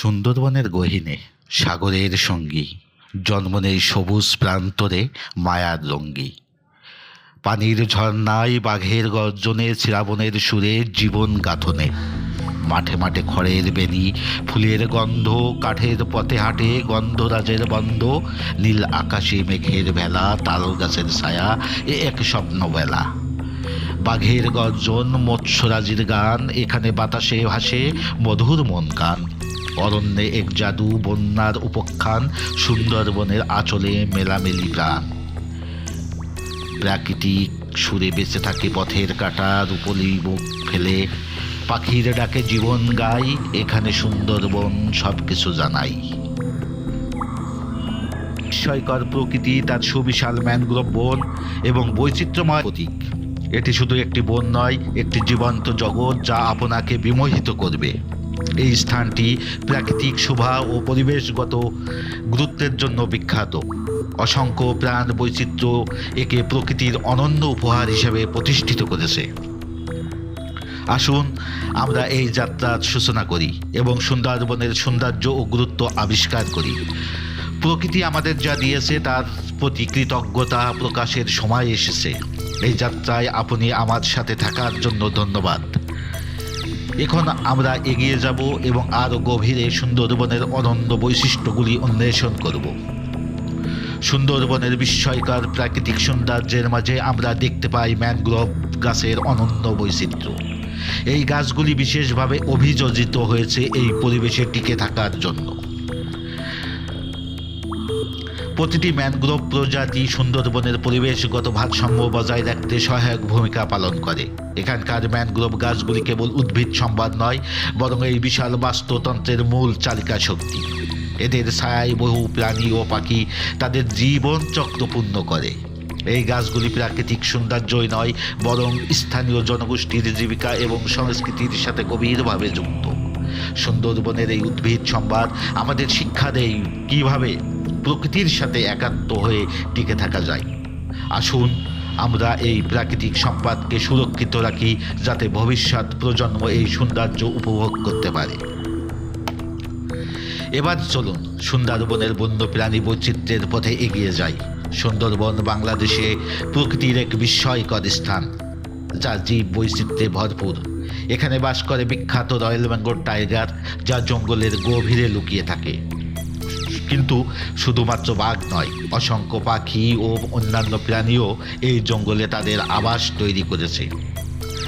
সুন্দরবনের গহিনে সাগরের সঙ্গী জন্ম নেই সবুজ প্রান্তরে মায়ার লঙ্গি। পানির ঝর্ণায় বাঘের গর্জনে শ্রাবণের সুরে জীবন গাথনে। মাঠে মাঠে খড়ের বেনি ফুলের গন্ধ, কাঠের পথে হাটে গন্ধরাজের বন্ধ, নীল আকাশে মেঘের ভেলা তাল গাছের ছায়া, এ এক স্বপ্ন বেলা বাঘের গর্জন, মৎস্যরাজির গান, এখানে বাতাসে ভাসে মধুর মন গান। অরণ্যে এক জাদু বন্যার উপখ্যান সুন্দরবনের আঁচলে মেলামেলি প্রাণ। প্রাকৃতিক সুরে বেঁচে থাকে পথের কাটা, রূপলি বুক ফেলে। পাখির ডাকে জীবন গাই, এখানে সুন্দরবন সব কিছু জানাই। বিস্ময়কর প্রকৃতি তার সুবিশাল ম্যানগ্রোভ বন এবং বৈচিত্র্যময় প্রতীক। এটি শুধু একটি বন নয়, একটি জীবন্ত জগৎ যা আপনাকে বিমোহিত করবে। এই স্থানটি প্রাকৃতিক শোভা ও পরিবেশগত গুরুত্বের জন্য বিখ্যাত। অসংখ্য প্রাণ বৈচিত্র্য একে প্রকৃতির অনন্য উপহার হিসেবে প্রতিষ্ঠিত করেছে। আসুন, আমরা এই যাত্রার সূচনা করি এবং সুন্দরবনের সৌন্দর্য ও গুরুত্ব আবিষ্কার করি। প্রকৃতি আমাদের যা দিয়েছে, তার প্রতি কৃতজ্ঞতা প্রকাশের সময় এসেছে। এই যাত্রায় আপনি আমার সাথে থাকার জন্য ধন্যবাদ। এখন আমরা এগিয়ে যাব এবং আরও গভীরে সুন্দরবনের অনন্য বৈশিষ্ট্যগুলি অন্বেষণ করব। সুন্দরবনের বিস্ময়কর প্রাকৃতিক সৌন্দর্যের মাঝে আমরা দেখতে পাই ম্যানগ্রোভ গাছের অনন্য বৈচিত্র্য। এই গাছগুলি বিশেষভাবে অভিযোজিত হয়েছে এই পরিবেশে টিকে থাকার জন্য। প্রতিটি ম্যানগ্রোভ প্রজাতি সুন্দরবনের পরিবেশগত ভারসাম্য বজায় রাখতে সহায়ক ভূমিকা পালন করে। এখানকার ম্যানগ্রোভ গাছগুলি কেবল উদ্ভিদ সম্বাদ নয়, বরং এই বিশাল বাস্তুতন্ত্রের মূল চালিকা শক্তি। এদের ছায়ায় বহু প্রাণী ও পাখি তাদের জীবন চক্র পূর্ণ করে। এই গাছগুলি প্রাকৃতিক সৌন্দর্যই নয়, বরং স্থানীয় জনগোষ্ঠীর জীবিকা এবং সংস্কৃতির সাথে গভীরভাবে যুক্ত। সুন্দরবনের এই উদ্ভিদ সম্বাদ আমাদের শিক্ষা দেয় কীভাবে? প্রকৃতির সাথে একাত্ম হয়ে টিকে থাকা যায়। আসুন, আমরা এই প্রাকৃতিক সম্পদকে সুরক্ষিত রাখি, যাতে ভবিষ্যৎ প্রজন্ম এই সৌন্দর্য উপভোগ করতে পারে। এবার চলুন সুন্দরবনের বন্যপ্রাণী বৈচিত্র্যের পথে এগিয়ে যাই। সুন্দরবন বাংলাদেশে প্রকৃতির এক বিস্ময়কর স্থান যা জীব বৈচিত্র্যে ভরপুর। এখানে বাস করে বিখ্যাত রয়্যাল বেঙ্গল টাইগার, যা জঙ্গলের গভীরে লুকিয়ে থাকে। কিন্তু শুধুমাত্র বাঘ নয়, অসংখ্য পাখি ও অন্যান্য প্রাণীও এই জঙ্গলে তাদের আবাস তৈরি করেছে।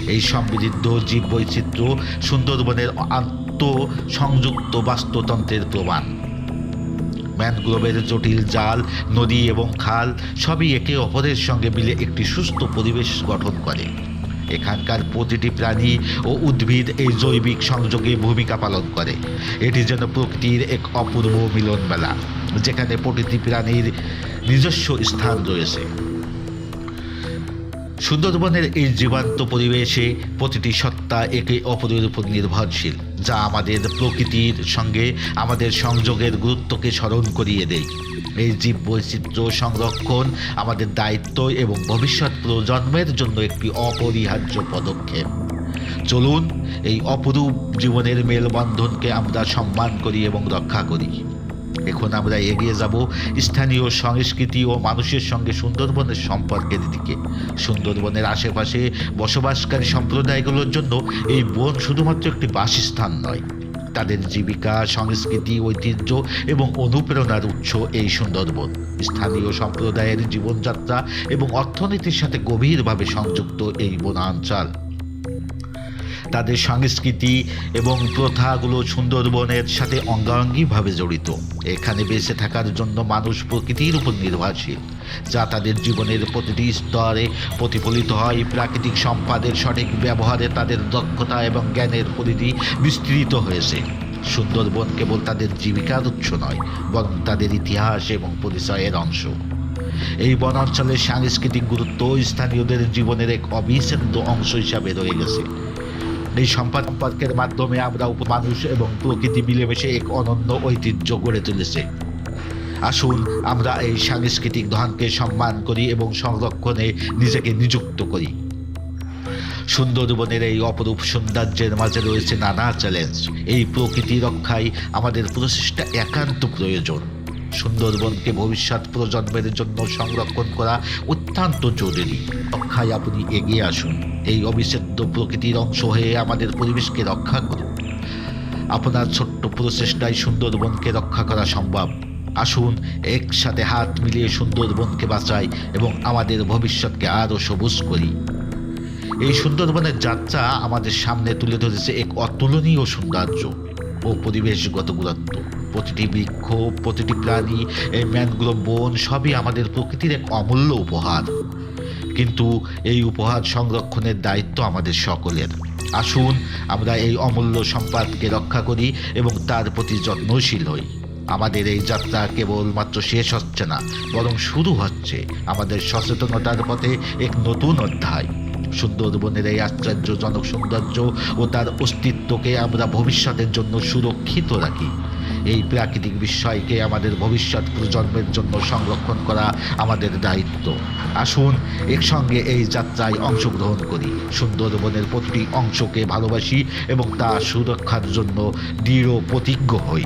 এই সমৃদ্ধ জীব বৈচিত্র্য সুন্দরবনের আত্মসংযুক্ত বাস্তুতন্ত্রের প্রমাণ। ম্যানগ্রোভের জটিল জাল, নদী এবং খাল সবই একে অপরের সঙ্গে মিলে একটি সুস্থ পরিবেশ গঠন করে। এখানকার প্রতিটি প্রাণী ও উদ্ভিদ এই জৈবিক সংযোগে ভূমিকা পালন করে। এটি যেন প্রকৃতির এক অপূর্ব মিলন মেলা যেখানে প্রতিটি প্রাণীর নিজস্ব স্থান রয়েছে। সুন্দরবনের এই জীবান্ত পরিবেশে প্রতিটি সত্তা একে অপরের উপর নির্ভরশীল। যা আমাদের প্রকৃতির সঙ্গে আমাদের সংযোগের গুরুত্বকে স্মরণ করিয়ে দেয়। এই জীব বৈচিত্র্য সংরক্ষণ আমাদের দায়িত্ব এবং ভবিষ্যৎ প্রজন্মের জন্য একটি অপরিহার্য পদক্ষেপ। চলুন, এই অপরূপ জীবনের মেলবন্ধনকে আমরা সম্মান করি এবং রক্ষা করি। এখন আমরা এগিয়ে যাব স্থানীয় সংস্কৃতি ও মানুষের সঙ্গে সুন্দরবনের সম্পর্কের দিকে। সুন্দরবনের আশেপাশে বসবাসকারী সম্প্রদায়গুলোর জন্য এই বন শুধুমাত্র একটি বাসস্থান নয়। তাদের জীবিকা, সংস্কৃতি, ঐতিহ্য এবং অনুপ্রেরণার উৎস এই সুন্দরবন। স্থানীয় সম্প্রদায়ের জীবনযাত্রা এবং অর্থনীতির সাথে গভীরভাবে সংযুক্ত এই বনাঞ্চল। তাদের সংস্কৃতি এবং প্রথাগুলো সুন্দরবনের সাথে অঙ্গাঙ্গিভাবে জড়িত। এখানে বেঁচে থাকার জন্য মানুষ প্রকৃতির উপর নির্ভরশীল, যা তাদের জীবনের প্রতিটি স্তরে প্রতিফলিত হয়। প্রাকৃতিক সম্পদের সঠিক ব্যবহারে তাদের দক্ষতা এবং জ্ঞানের পরিধি বিস্তৃত হয়েছে। সুন্দরবন কেবল তাদের জীবিকার উৎস নয়, বরং তাদের ইতিহাস এবং পরিচয়ের অংশ। এই বনাঞ্চলের সাংস্কৃতিক গুরুত্ব স্থানীয়দের জীবনের এক অবিচ্ছেদ্য অংশ হিসাবে রয়ে গেছে। এই সম্পদ সম্পর্কের মাধ্যমে আমরা মানুষ এবং প্রকৃতি মিলেমিশে এক অনন্য ঐতিহ্য গড়ে তুলেছে। আসুন আমরা এই সাংস্কৃতিক ধনকে সম্মান করি এবং সংরক্ষণে নিজেকে নিযুক্ত করি। সুন্দরবনের এই অপরূপ সৌন্দর্যের মাঝে রয়েছে নানা চ্যালেঞ্জ এই প্রকৃতি রক্ষায় আমাদের প্রচেষ্টা একান্ত প্রয়োজন। সুন্দরবনকে ভবিষ্যৎ প্রজন্মের জন্য সংরক্ষণ করা অত্যন্ত জরুরি। রক্ষায় আপনি এগিয়ে আসুন। এই অবিচ্ছেদ্য প্রকৃতির অংশ হয়ে আমাদের পরিবেশকে রক্ষা করুন। আপনার ছোট্ট প্রচেষ্টায় সুন্দরবনকে রক্ষা করা সম্ভব। আসুন, একসাথে হাত মিলিয়ে সুন্দরবনকে বাঁচাই এবং আমাদের ভবিষ্যৎকে আরও সবুজ করি। এই সুন্দরবনের যাত্রা আমাদের সামনে তুলে ধরেছে এক অতুলনীয় সৌন্দর্য। ও পরিবেশগত গুরুত্ব। প্রতিটি বৃক্ষ, প্রতিটি প্রাণী, এই ম্যানগ্রোভ বন সবই আমাদের প্রকৃতির এক অমূল্য উপহার। কিন্তু এই উপহার সংরক্ষণের দায়িত্ব আমাদের সকলের। আসুন, আমরা এই অমূল্য সম্পদকে রক্ষা করি এবং তার প্রতি যত্নশীল হই। আমাদের এই যাত্রা কেবলমাত্র শেষ হচ্ছে না, বরং শুরু হচ্ছে। আমাদের সচেতনতার পথে এক নতুন অধ্যায়। সুন্দরবনের এই আশ্চর্যজনক সৌন্দর্য ও তার অস্তিত্বকে আমরা ভবিষ্যতের জন্য সুরক্ষিত রাখি। এই প্রাকৃতিক বিস্ময়কে আমাদের ভবিষ্যৎ প্রজন্মের জন্য সংরক্ষণ করা আমাদের দায়িত্ব। আসুন একসঙ্গে এই যাত্রায় অংশগ্রহণ করি। সুন্দরবনের প্রতিটি অংশকে ভালোবাসি এবং তা সুরক্ষার জন্য দৃঢ় প্রতিজ্ঞ হই।